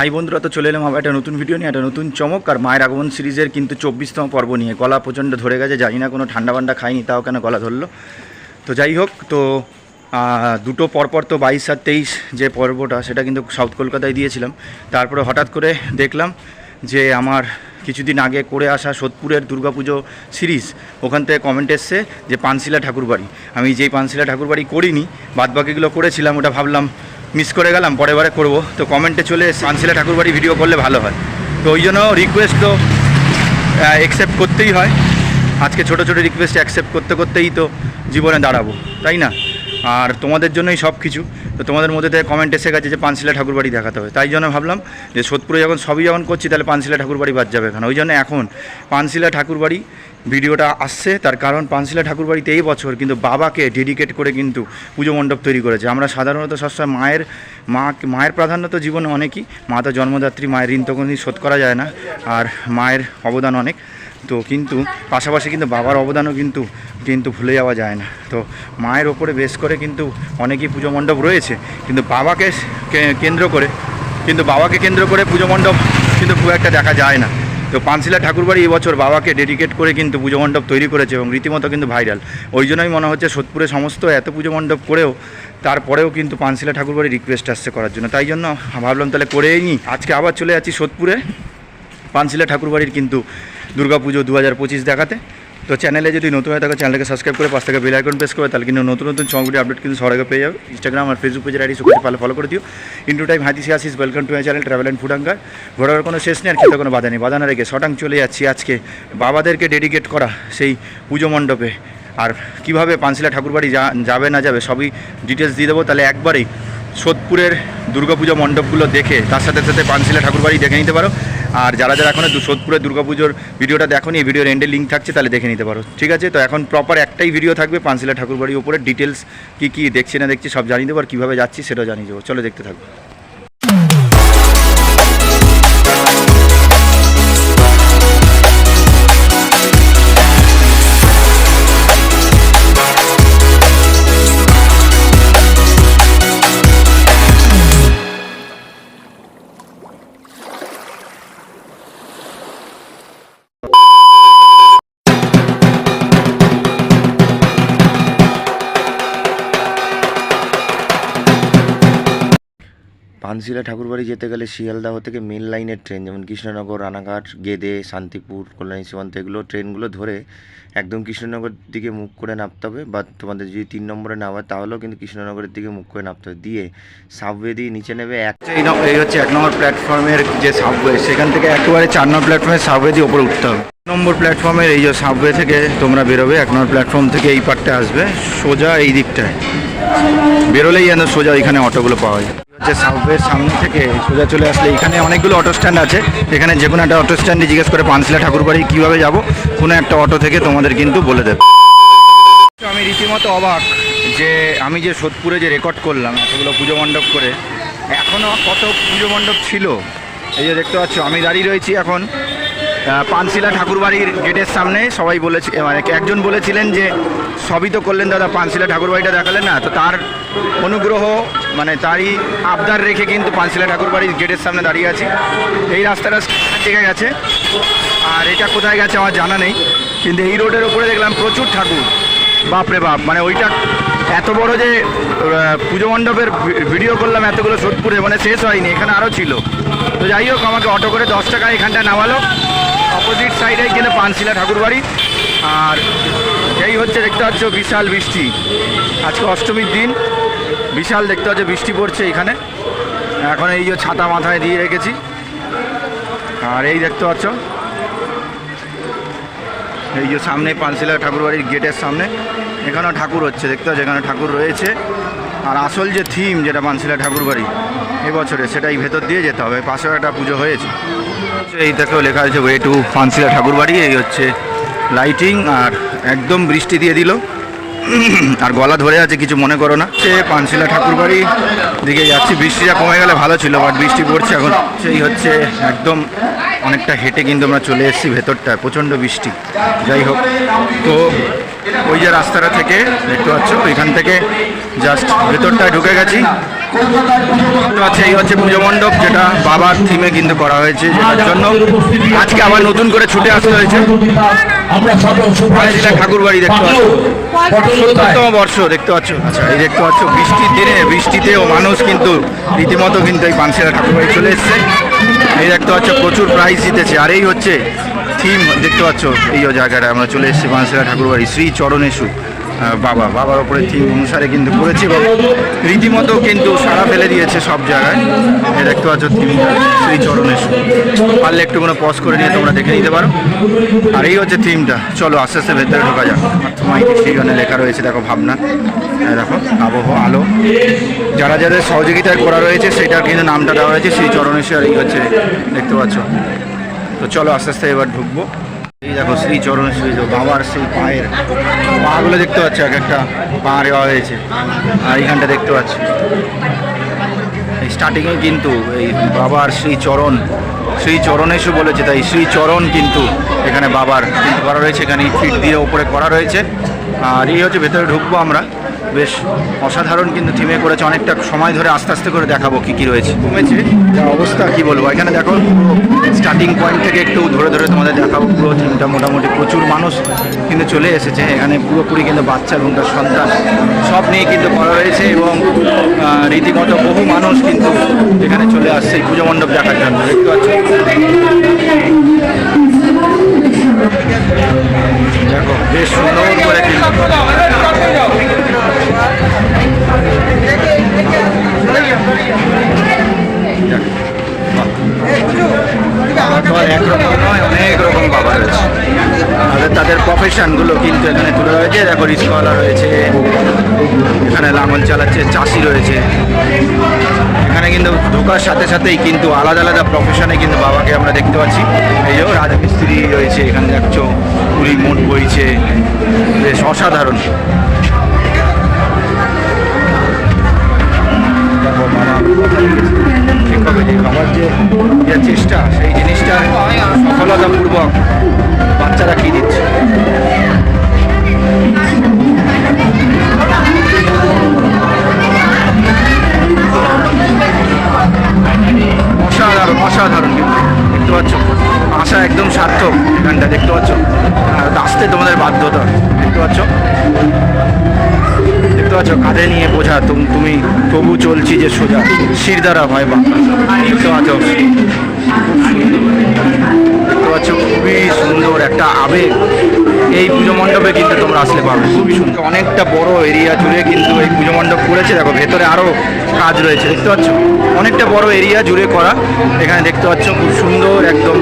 High বন্ধুরা, তো চলে এলাম আবার একটা নতুন ভিডিও নিয়ে, একটা নতুন চমক আর মায়ের আগমন সিরিজের কিন্তু চব্বিশতম পর্ব নিয়ে। গলা প্রচণ্ড ধরে গেছে, জানি না কোনো ঠান্ডা বান্ডা খাইনি, তাও কেন গলা ধরলো। তো যাই হোক, তো দুটো পরপর তো বাইশ আর তেইশ যে পর্বটা, সেটা কিন্তু সাউথ কলকাতায় দিয়েছিলাম। তারপরে হঠাৎ করে দেখলাম যে আমার কিছুদিন আগে করে আসা সোদপুরের দুর্গাপুজো সিরিজ ওখান থেকে কমেন্ট এসছে যে পানশিলা ঠাকুরবাড়ি। আমি যেই পানশিলা ঠাকুরবাড়ি করিনি, বাদবাকিগুলো করেছিলাম, ওটা ভাবলাম মিস করে গেলাম পরে বারে করব। তো কমেন্টে চলে পানশিলা ঠাকুরবাড়ি ভিডিও করলে ভালো হয়। তো ওই জন্য রিকোয়েস্ট তো অ্যাকসেপ্ট করতেই হয়। আজকে ছোট ছোট রিকোয়েস্ট অ্যাকসেপ্ট করতে করতেই তো জীবনে দাঁড়াবো, তাই না? আর তোমাদের জন্যই সব কিছু তো তোমাদের মধ্যে থেকে কমেন্ট এসে গেছে যে পানশিলা ঠাকুরবাড়ি দেখাতে হবে। তাই জন্য ভাবলাম যে সোদপুরে যখন সবই যখন করছি, তাহলে পানশিলা ঠাকুরবাড়ি বাদ যাবে এখানে ওই জন্য এখন পানশিলা ঠাকুরবাড়ি ভিডিওটা আসছে, তার কারণ পানশিলা ঠাকুরবাড়িতে এই বছর কিন্তু বাবাকে ডেডিকেট করে কিন্তু পুজো মণ্ডপ তৈরি করেছে। আমরা সাধারণত সবসময় মায়ের, মা, মায়ের প্রাধান্য তো জীবনে অনেকই, মা তো জন্মদাত্রী, মায়ের ঋণ তো কোনোদিন শোধ করা যায় না, আর মায়ের অবদান অনেক। তো কিন্তু পাশাপাশি কিন্তু বাবার অবদানও কিন্তু কিন্তু ভুলে যাওয়া যায় না। তো মায়ের ওপরে বেশ করে কিন্তু অনেকই পুজো মণ্ডপ রয়েছে, কিন্তু বাবাকে কেন্দ্র করে, কিন্তু বাবাকে কেন্দ্র করে পুজো মণ্ডপ কিন্তু খুব একটা দেখা যায় না। তো পানশিলা ঠাকুরবাড়ি এবছর বাবাকে ডেডিকেট করে কিন্তু পুজো মণ্ডপ তৈরি করেছে এবং রীতিমতো কিন্তু ভাইরাল ওই জন্যই মনে হচ্ছে সোদপুরে সমস্ত এত পুজো মণ্ডপ করেও তারপরেও কিন্তু পানশিলা ঠাকুরবাড়ি রিকোয়েস্ট আসছে করার জন্য। তাই জন্য ভাবলাম তাহলে করেই নিই আজকে আবার চলে যাচ্ছি সোদপুরে। পানশিলা ঠাকুরবাড়ির কিন্তু দুর্গাপুজো দু হাজার পঁচিশ দেখাতে। তো চ্যানেলে যদি নতুন হয় থাকে চ্যানেলকে সাবস্ক্রাইব করে পাশ থেকে বেল আইকন প্রেস করে তাহলে কিন্তু নতুন নতুন ভিডিও আপডেট কিন্তু সবার পেয়ে যাবে। ইনস্টাগ্রাম আর ফেসবুক পেজের আইডি সুখে ফলো ফলো করে দিও। ইন্টু টাইম হাতিসি আসিস welcome to my channel travel and food আঙ্গার ঘোরার কোনো শেষ নেই, আর খেতে কোনো বাধা নেই। বাধা না রেখে শটাং চলে যাচ্ছি আজকে। বাবাদেরকে ডেডিকেট করা সেই পুজো মণ্ডপে। আর কীভাবে পানশিলা ঠাকুরবাড়ি যা- যাবে না যাবে, সবই ডিটেলস দিয়ে দেবো। তাহলে একবারেই সোদপুরের দুর্গাপুজো মণ্ডপগুলো দেখে, তার সাথে সাথে পানশিলা ঠাকুরবাড়ি দেখে নিতে পারো। আর যারা যারা এখনও সোদপুরের দুর্গাপুজোর ভিডিওটা দেখো এই ভিডিওর এন্ডে লিঙ্ক থাকছে, তাহলে দেখে নিতে পারো। ঠিক আছে? তো এখন প্রপার একটাই ভিডিও থাকবে, পানশিলা ঠাকুরবাড়ির উপরে। ডিটেলস কী কী দেখছি না দেখছি সব জানিয়ে দেবো, আর কীভাবে যাচ্ছি সেটাও জানিয়ে দেবো। চলো দেখতে থাকব পানশিলা ঠাকুরবাড়ি যেতে গেলে শিয়ালদাহ থেকে মেন লাইনের ট্রেন যেমন কৃষ্ণনগর, রানাঘাট, গেদে, শান্তিপুর, কল্যাণী সীমান্ত, এগুলো ট্রেনগুলো ধরে একদম কৃষ্ণনগর দিকে মুখ করে নামতে হবে। বা তোমাদের যদি তিন নম্বরে নামা তাহলেও কিন্তু কৃষ্ণনগরের দিকে মুখ করে নামতে হবে। দিয়ে সাবওয়ে দিয়ে নিচে নেবে এক হচ্ছে এক নম্বর প্ল্যাটফর্মের যে সাবওয়ে সেখান থেকে একেবারে চার নম্বর প্ল্যাটফর্মের সাবওয়ে দিয়ে ওপরে উঠতে হবে। নম্বর প্ল্যাটফর্মের এই যে সাবওয়ে থেকে তোমরা বেরোবে এক নম্বর প্ল্যাটফর্ম থেকে এই পার্টটা আসবে, সোজা এই দিকটায়। বেরোলেই যেন সোজা এখানে অটোগুলো পাওয়া যায়। হচ্ছে সাবওয়ের সামনে থেকে সোজা চলে আসলে এখানে অনেকগুলো অটো স্ট্যান্ড আছে। এখানে যে কোনো একটা অটো স্ট্যান্ডে জিজ্ঞেস করে, পানশিলা ঠাকুরবাড়ি কীভাবে যাব? কোনো একটা অটো থেকে তোমাদের কিন্তু বলে দেবে। আমি রীতিমতো অবাক যে আমি যে সোদপুরে যে রেকর্ড করলাম, এতগুলো পুজো মণ্ডপ করে এখনও কত পুজো মণ্ডপ ছিল? এই যে দেখতে পাচ্ছ, আমি দাঁড়িয়ে রয়েছি এখন পানশিলা ঠাকুরবাড়ির গেটের সামনে সবাই বলেছে মানে একজন বলেছিলেন যে সবই তো করলেন দাদা, পানশিলা ঠাকুরবাড়িটা দেখালেন না। তো তার অনুগ্রহ মানে তারই আবদার রেখে কিন্তু পানশিলা ঠাকুরবাড়ির গেটের সামনে দাঁড়িয়ে আছি। এই রাস্তাটা দিকে গেছে। আর এটা কোথায় গেছে আমার জানা নেই। কিন্তু এই রোডের ওপরে দেখলাম প্রচুর ঠাকুর। বাপরে বাপ মানে ওইটা এত বড় যে পুজো মণ্ডপের ভিডিও করলাম এতগুলো সোদপুরে মানে শেষ হয়নি, এখানে আরও ছিল। তো যাই হোক, আমাকে অটো করে দশ টাকা এখানটা নামালো। অপোজিট সাইডে কিন্তু পানশিলা ঠাকুরবাড়ি। আর এই হচ্ছে দেখতে পাচ্ছ বিশাল বৃষ্টি। আজকে অষ্টমীর দিন। বিশাল দেখতে পাচ্ছ বৃষ্টি পড়ছে এখানে। এখন এই যে ছাতা মাথায় দিয়ে রেখেছি। আর এই দেখতে পাচ্ছ। এই যে সামনে পানশিলা ঠাকুর বাড়ির গেটের সামনে। এখানেও ঠাকুর হচ্ছে। দেখতে পাচ্ছ এখানে ঠাকুর রয়েছে। আর আসল যে থিম যেটা পানশিলা ঠাকুরবাড়ি এবছরে সেটাই ভেতর দিয়ে যেতে হবে। পাশেও একটা পুজো হয়েছে। এই দেখেও লেখা আছে ওয়ে টু পানশিলা ঠাকুরবাড়ি, এই হচ্ছে লাইটিং আর একদম বৃষ্টি দিয়ে দিল। আর গলা ধরে আছে, কিছু মনে করো না। সে পানশিলা ঠাকুরবাড়ি দিকে যাচ্ছি। বৃষ্টিটা কমে গেলে ভালো ছিল বাট বৃষ্টি পড়ছে এখন। সেই হচ্ছে একদম অনেকটা হেঁটে কিন্তু আমরা চলে এসেছি ভেতরটায়, প্রচণ্ড বৃষ্টি। যাই হোক, তো ওই যে রাস্তাটা থেকে দেখতে পাচ্ছ ওইখান থেকে জাস্ট ভেতরটায় ঢুকে গেছি। তো আচ্ছা এই হচ্ছে পুজো মণ্ডপ, যেটা বাবার থিমে কিন্তু করা হয়েছে, যেটার জন্য আজকে আবার নতুন করে ছুটে আসতে হয়েছে। ঠাকুর বাড়ি দেখতে পাচ্ছ। সত্তরতম বর্ষ দেখতে পাচ্ছ। আচ্ছা এই দেখতে পাচ্ছ, বৃষ্টির দিনে বৃষ্টিতেও মানুষ কিন্তু রীতিমতো কিন্তু এই পানশিলা ঠাকুর বাড়ি চলে এসছে। এই দেখতে পাচ্ছ, প্রচুর প্রাইজ জিতেছে। আর এই হচ্ছে থিম দেখতে পাচ্ছ, এই জায়গাটা আমরা চলে এসেছি পানশিলা ঠাকুর বাড়ি, শ্রী চরণেশু। বাবা। বাবার ওপরে থিম অনুসারে কিন্তু করেছি এবং রীতিমতো কিন্তু সারা ফেলে দিয়েছে সব জায়গায়। দেখতে পাচ্ছ থিমটা শ্রী চরণেশু পারলে একটু কোনো পজ করে নিয়ে তোমরা দেখে নিতে পারো। আর এই হচ্ছে থিমটা। চলো, আস্তে আস্তে ভেতরে ঢোকা যাক। মাইটি সৃজনে লেখা রয়েছে, দেখো ভাবনা। দেখো, আবহ, আলো। যারা যাদের সহযোগিতায় করা রয়েছে সেটার কিন্তু নামটা দেওয়া হয়েছে শ্রী চরণেশ্বর এই হচ্ছে, দেখতে পাচ্ছ। তো চলো, আস্তে আস্তে এবার ঢুকবো। এই দেখো শ্রী চরণ শ্রী বাবার সেই পায়ের পাগুলো দেখতে পাচ্ছ, এক একটা পা দেওয়া হয়েছে। আর এইখানটা দেখতে পাচ্ছ। স্টার্টিংয়ে কিন্তু এই বাবার শ্রী চরণ শ্রী চরণেশু বলেছে, তাই শ্রী চরণ কিন্তু এখানে বাবার কিন্তু করা রয়েছে। এখানে ফিট দিয়ে ওপরে করা রয়েছে। আর এই হচ্ছে ভেতরে ঢুকবো আমরা। বেশ অসাধারণ কিন্তু থিমে করেছে। অনেকটা সময় ধরে আস্তে আস্তে করে দেখাবো কি কি রয়েছে। কমেছে। যা অবস্থা কি বলব? এখানে দেখো স্টার্টিং পয়েন্ট থেকে একটু ধরে ধরে তোমাদের দেখাবো। পুরো থিমটা মোটামুটি প্রচুর মানুষ কিন্তু চলে এসেছে। এখানে পুরোপুরি কিন্তু বাচ্চা এবং তার সন্তান সব নিয়ে কিন্তু করা হয়েছে এবং রীতিমতো বহু মানুষ কিন্তু এখানে চলে আসছে এই পুজো মণ্ডপ দেখার জন্য। দেখতে পাচ্ছ? সাথেই কিন্তু আলাদা আলাদা প্রফেশনে কিন্তু বাবাকে আমরা দেখতে পাচ্ছি এই যে রাজমিস্ত্রি রয়েছে, এখানে দেখছ পুরী মোট বইছে বেশ অসাধারণ দেখো বাবা কথা লিখেছে। ঠিকভাবে যে বাবার যে যে চেষ্টা, সেই জিনিসটা সফলতাপূর্বক বাচ্চারা কি দিচ্ছে অসাধারণ কিন্তু। দেখতে পাচ্ছ? আশা একদম সার্থক এখানটা দেখতে পাচ্ছ? আসতে তোমাদের বাধ্যতা। দেখতে পাচ্ছ? দেখতে পাচ্ছ? কাঁধে নিয়ে বোঝা, তুম- তুমি তবু চলছি যে সোজা। শিরদারা ভয় বা দেখতে পাচ্ছ? পাচ্ছ খুবই সুন্দর একটা আবেগ। এই পুজো মণ্ডপে কিন্তু তোমরা আসলে পাবে। খুবই সুন্দর। অনেকটা বড় এরিয়া জুড়ে কিন্তু এই পুজো মণ্ডপ করেছে। দেখো, ভেতরে আরও কাজ রয়েছে, দেখতে পাচ্ছ? অনেকটা বড় এরিয়া জুড়ে করা। এখানে দেখতে পাচ্ছ, খুব সুন্দর একদম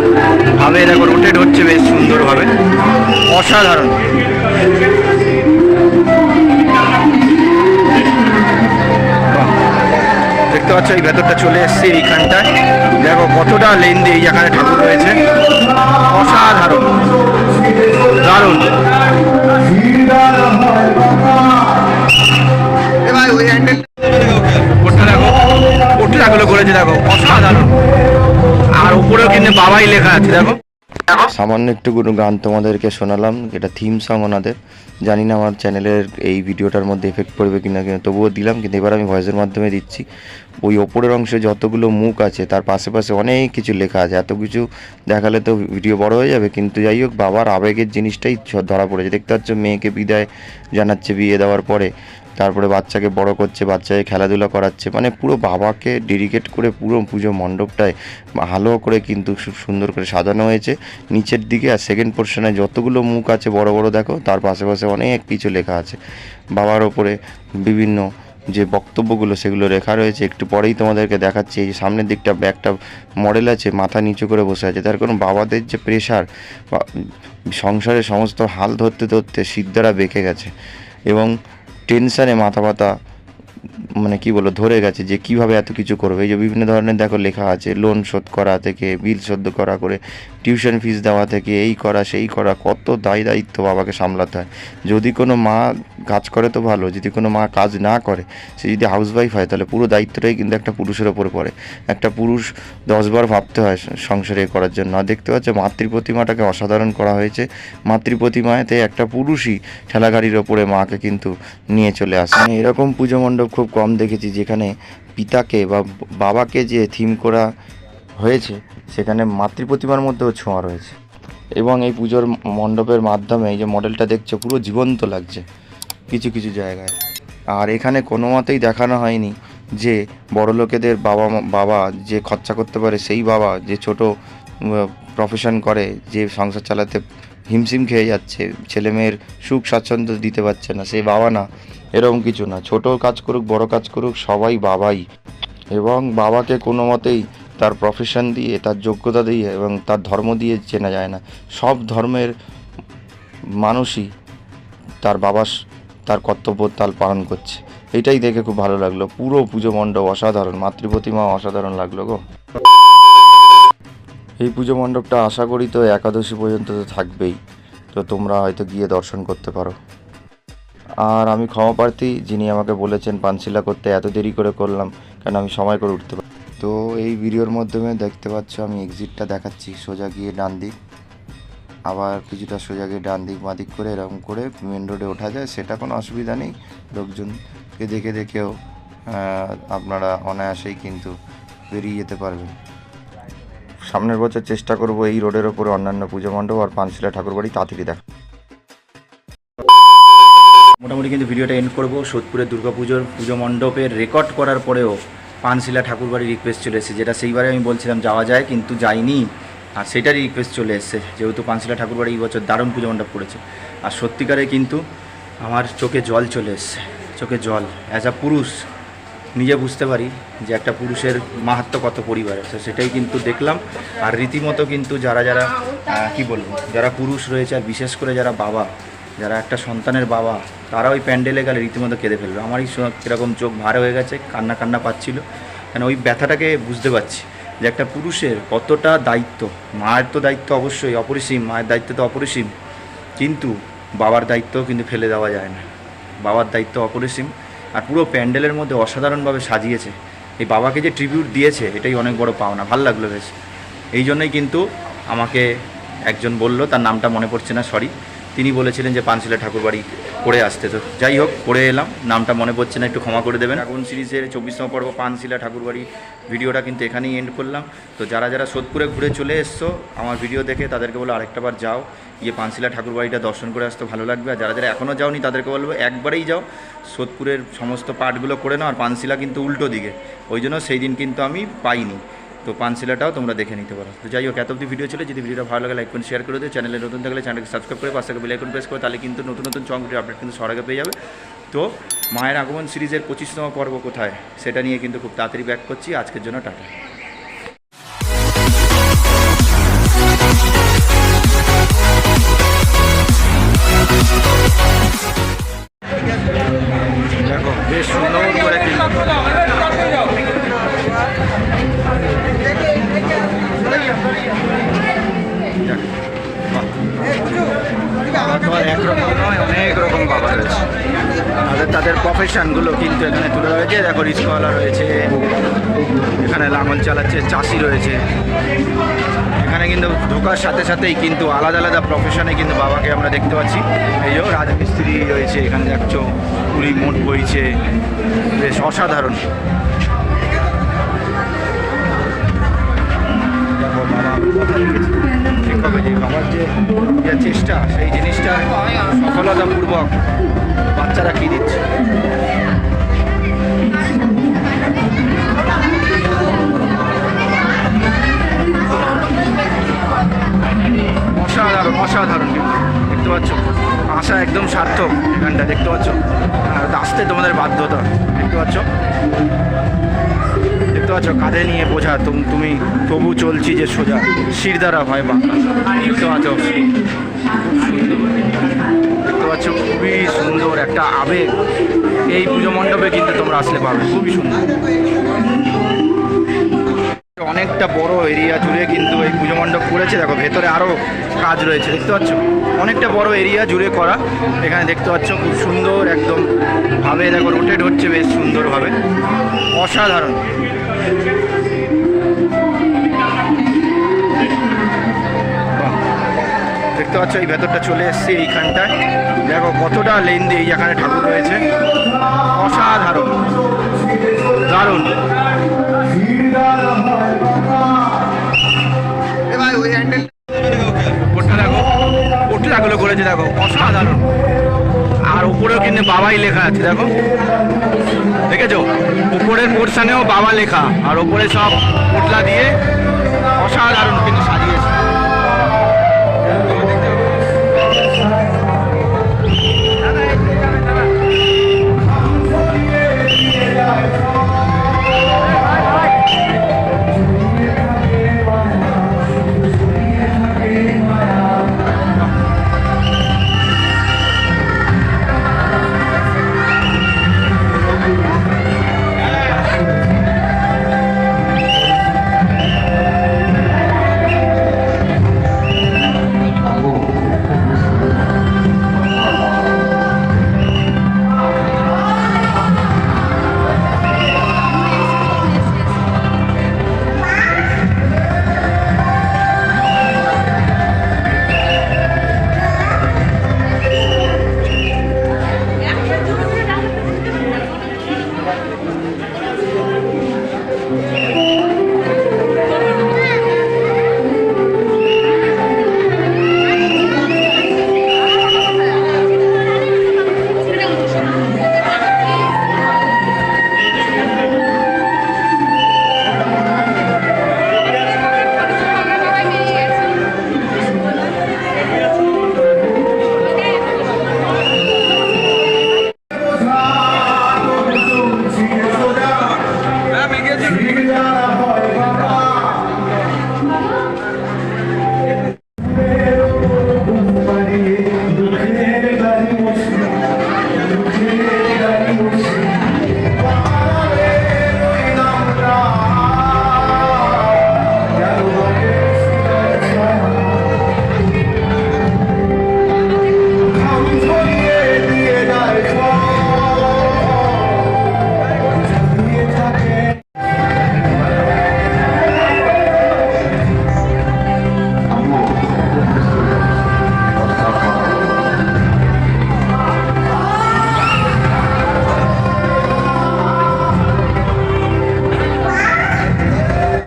ভাবে, দেখো রোটেট হচ্ছে, বেশ সুন্দরভাবে। অসাধারণ। দেখতে পাচ্ছ, এই ভেতরটা চলে এসছে এইখানটায় দেখো কতটা লেন দিয়ে এখানে ঠাকুর রয়েছে। অসাধারণ। দারুণ। করেছে দেখো, অসাধারণ। আর উপরেও কিন্তু বাবাই লেখা আছে, দেখো। সামান্য একটু কোনো গান তোমাদেরকে শোনালাম, এটা থিম সং ওনাদের। জানি না আমার চ্যানেলের এই ভিডিওটার মধ্যে এফেক্ট পড়বে কিনা কিনা তবুও দিলাম, কিন্তু এবার আমি ভয়েসের মাধ্যমে দিচ্ছি। ওই ওপরের অংশে যতগুলো মুখ আছে, তার পাশে পাশে অনেক কিছু লেখা আছে। এত কিছু দেখালে তো ভিডিও বড় হয়ে যাবে, কিন্তু যাই হোক, বাবার আবেগের জিনিসটাই ধরা পড়েছে। দেখতে পাচ্ছ, মেয়েকে বিদায় জানাচ্ছে বিয়ে দেওয়ার পরে। তারপরে বাচ্চাকে বড় করছে, বাচ্চাকে খেলাধুলা করাচ্ছে মানে পুরো বাবাকে ডেডিকেট করে পুরো পুজো মণ্ডপটায় ভালো করে কিন্তু খুব সুন্দর করে সাজানো হয়েছে। নিচের দিকে আর সেকেন্ড পোর্শনে যতগুলো মুখ আছে বড় বড় দেখো, তার পাশে পাশে অনেক কিছু লেখা আছে। বাবার ওপরে বিভিন্ন যে বক্তব্যগুলো সেগুলো লেখা রয়েছে। একটু পরেই তোমাদেরকে দেখাচ্ছি, এই সামনের দিকটা একটা মডেল আছে, মাথা নিচু করে বসে আছে। তার কারণ বাবাদের যে প্রেশার সংসারের সমস্ত হাল ধরতে ধরতে সিদ্ধারা বেঁকে গেছে। এবং টেনশানে মাথা ব্যথা মানে কি বলব, ধরে গেছে যে কীভাবে এত কিছু করবে। এই যে বিভিন্ন ধরনের দেখো লেখা আছে লোন শোধ করা থেকে বিল শোধ করা করে টিউশন ফিস দেওয়া থেকে, এই করা, সেই করা, কত দায় দায়িত্ব বাবাকে সামলাতে হয়। যদি কোনো মা কাজ করে তো ভালো, যদি কোনো মা কাজ না করে, সে যদি হাউসওয়াইফ হয়, তাহলে পুরো দায়িত্বটাই কিন্তু একটা পুরুষের ওপরে পড়ে। একটা পুরুষ দশবার ভাবতে হয় সংসারে করার জন্য। আর দেখতে পাচ্ছ মাতৃ প্রতিমাটাকে অসাধারণ করা হয়েছে। মাতৃ প্রতিমাতে একটা পুরুষই ঠেলাগাড়ির ওপরে মাকে কিন্তু নিয়ে চলে আসে। মানে এরকম পুজো মণ্ডপ খুব কম দেখেছি যেখানে পিতাকে বা বাবাকে যে থিম করা হয়েছে, সেখানে মাতৃ প্রতিমার মধ্যেও ছোঁয়া রয়েছে। এবং এই পুজোর মণ্ডপের মাধ্যমে এই যে মডেলটা দেখছ, পুরো জীবন্ত লাগছে কিছু কিছু জায়গায়। আর এখানে কোনো মতেই দেখানো হয়নি যে বড় লোকেদের বাবা বাবা যে খরচা করতে পারে, সেই বাবা যে ছোট প্রফেশন করে, যে সংসার চালাতে হিমশিম খেয়ে যাচ্ছে, ছেলে মেয়ের সুখ স্বাচ্ছন্দ্য দিতে পারছে না সেই বাবা না, এরকম কিছু না। ছোট কাজ করুক, বড় কাজ করুক, সবাই বাবাই। এবং বাবাকে কোনো মতেই তার প্রফেশন দিয়ে, তার যোগ্যতা দিয়ে এবং তার ধর্ম দিয়ে চেনা যায় না। সব ধর্মের মানুষই তার বাবা তার কর্তব্য তাল পালন করছে। এটাই দেখে খুব ভালো লাগল। পুরো পুজো মণ্ডপ অসাধারণ মাতৃপ্রতিমা অসাধারণ লাগল গো। এই পুজো মণ্ডপটা আশা করি তো একাদশী পর্যন্ত তো থাকবেই। তো তোমরা হয়তো গিয়ে দর্শন করতে পারো। আর আমি ক্ষমা প্রার্থী যিনি আমাকে বলেছেন পানশিলা করতে এত দেরি করে করলাম, কেন আমি সময় করে উঠতে পারি তো এই ভিডিওর মাধ্যমে দেখতে পাচ্ছ আমি এক্সিটটা দেখাচ্ছি সোজা গিয়ে ডান দিক। আবার কিছুটা সোজা গিয়ে ডান দিক বাঁ দিক করে এরকম করে মেন রোডে ওঠা যায়, সেটা কোনো অসুবিধা নেই। লোকজনকে দেখে দেখেও আপনারা অনায়াসেই কিন্তু বেরিয়ে যেতে পারবেন। সামনের বছর চেষ্টা করব এই রোডের ওপরে অন্যান্য পুজো মণ্ডপ আর পানশিলা ঠাকুরবাড়ি তাড়াতাড়ি দেখা। মোটামুটি কিন্তু ভিডিওটা এন্ড করব। সোদপুরের দুর্গাপুজোর পুজো মণ্ডপের রেকর্ড করার পরেও পানশিলা ঠাকুরবাড়ির রিকোয়েস্ট চলে এসেছে। যেটা সেইবারে আমি বলছিলাম যাওয়া যায়, কিন্তু যাইনি। আর সেটারই রিকোয়েস্ট চলে এসেছে, যেহেতু পানশিলা ঠাকুরবাড়ি এই বছর দারুণ পুজো মণ্ডপ করেছে। আর সত্যিকারে কিন্তু আমার চোখে জল চলে এসছে, চোখে জল। অ্যাজ আ পুরুষ নিজে বুঝতে পারি যে একটা পুরুষের মাহাত্ম কত পরিবারে তো সেটাই কিন্তু দেখলাম। আর রীতিমতো কিন্তু যারা যারা কি বলব, যারা পুরুষ রয়েছে আর বিশেষ করে যারা বাবা, যারা একটা সন্তানের বাবা, তারা ওই প্যান্ডেলে গেলে রীতিমতো কেঁদে ফেলবে। আমারই কীরকম চোখ ভার হয়ে গেছে, কান্না কান্না পাচ্ছিল। কেন ওই ব্যথাটাকে বুঝতে পারছি যে একটা পুরুষের কতটা দায়িত্ব, মায়ের তো দায়িত্ব অবশ্যই, অপরিসীম, মায়ের দায়িত্ব তো অপরিসীম। কিন্তু বাবার দায়িত্ব কিন্তু ফেলে দেওয়া যায় না। বাবার দায়িত্ব অপরিসীম। আর পুরো প্যান্ডেলের মধ্যে অসাধারণভাবে সাজিয়েছে। এই বাবাকে যে ট্রিবিউট দিয়েছে, এটাই অনেক বড় পাওনা। ভালো লাগল বেশ। এই জন্যই কিন্তু আমাকে একজন বলল, তার নামটা মনে পড়ছে না সরি তিনি বলেছিলেন যে পানশিলা ঠাকুরবাড়ি করে আসতে। তো যাই হোক করে এলাম। নামটা মনে পড়ছে না, একটু ক্ষমা করে দেবেন। আগুন সিরিজের চব্বিশতম পর্ব পানশিলা ঠাকুরবাড়ি ভিডিওটা কিন্তু এখানেই এন্ড করলাম। তো যারা যারা সোদপুরে ঘুরে চলে এসছো, আমার ভিডিও দেখে তাদেরকে বলো আরেকটা বার যাও। গিয়ে পানশিলা ঠাকুরবাড়িটা দর্শন করে আসতে ভালো লাগবে। আর যারা যারা এখনও যাওনি, তাদেরকে বলব একবারেই যাও। সোদপুরের সমস্ত পার্টগুলো করে নাও। আর পানশিলা কিন্তু উল্টো দিকে। ওই জন্য সেই দিন কিন্তু আমি পাইনি। তো পানশিলাটাও তোমরা দেখে নিতে পারো। তো যাই হোক, এত অব্দি ভিডিও ছিল। যদি ভিডিওটা ভালো লাগে লাইক করুন শেয়ার করে দিও। চ্যানেলে নতুন থাকলে চ্যানেলকে সাবস্ক্রাইব করে পাশে বেল আইকন প্রেস করে, তাহলে কিন্তু নতুন নতুন চং ভিডিও আপডেট কিন্তু সবার আগে পেয়ে যাবে। তো মায়ের আগমন সিরিজের পঁচিশতম পর্ব কোথায়? সেটা নিয়ে কিন্তু খুব তাড়াতাড়ি ব্যাক করছি। আজকের জন্য টাটা। দেখো, বেশ সুন্দর করে কিন্তু তোমার একরকম নয়, অনেক রকম বাবা রয়েছে। তাদের তাদের প্রফেশনগুলো কিন্তু এখানে তুলে রয়েছে দেখো রিক্সাওয়ালা রয়েছে, এখানে লাঙল চালাচ্ছে, চাষি রয়েছে। এখানে কিন্তু ঢোকার সাথে সাথেই কিন্তু আলাদা আলাদা প্রফেশনে কিন্তু বাবাকে আমরা দেখতে পাচ্ছি। এই যে রাজমিস্ত্রি রয়েছে, এখানে দেখছ পুরী মোট বইছে। বেশ অসাধারণ। বাবা হবে যে বাবার যে যে চেষ্টা, সেই জিনিসটা সফলতাপূর্বক বাচ্চারা কি দিচ্ছে? অসাধারণ অসাধারণ কিন্তু। দেখতে পাচ্ছ? আশা একদম সার্থক এখানটা দেখতে পাচ্ছ? আসতে তোমাদের বাধ্যতা। দেখতে পাচ্ছ? দেখতে পাচ্ছ, কাঁধে নিয়ে বোঝা, তুম- তুমি তবু চলছি যে সোজা। শির দ্বারা ভয় বাঁকা দেখতে পাচ্ছ দেখতে পাচ্ছ, খুবই সুন্দর একটা আবেগ। এই পুজো মণ্ডপে কিন্তু তোমরা আসলে পাবে, খুবই সুন্দর। অনেকটা বড় এরিয়া জুড়ে কিন্তু এই পুজো মণ্ডপ করেছে। দেখো, ভেতরে আরও কাজ রয়েছে, দেখতে পাচ্ছ? অনেকটা বড় এরিয়া জুড়ে করা। এখানে দেখতে পাচ্ছ, খুব সুন্দর একদম ভাবে, দেখো রোটেট হচ্ছে, বেশ সুন্দরভাবে। অসাধারণ। পাচ্ছ, এই ভেতরটা চলে এসছে এইখানটায়। দেখো কতটা লেন দিয়ে এখানে ঠাকুর রয়েছে। অসাধারণ। দারুণ। পোটলাগুলো দেখো অসাধারণ। আর উপরেও কিন্তু বাবাই লেখা আছে, দেখো। দেখেছ? উপরের পোর্শনেও বাবা লেখা, আর উপরে সব পোটলা দিয়ে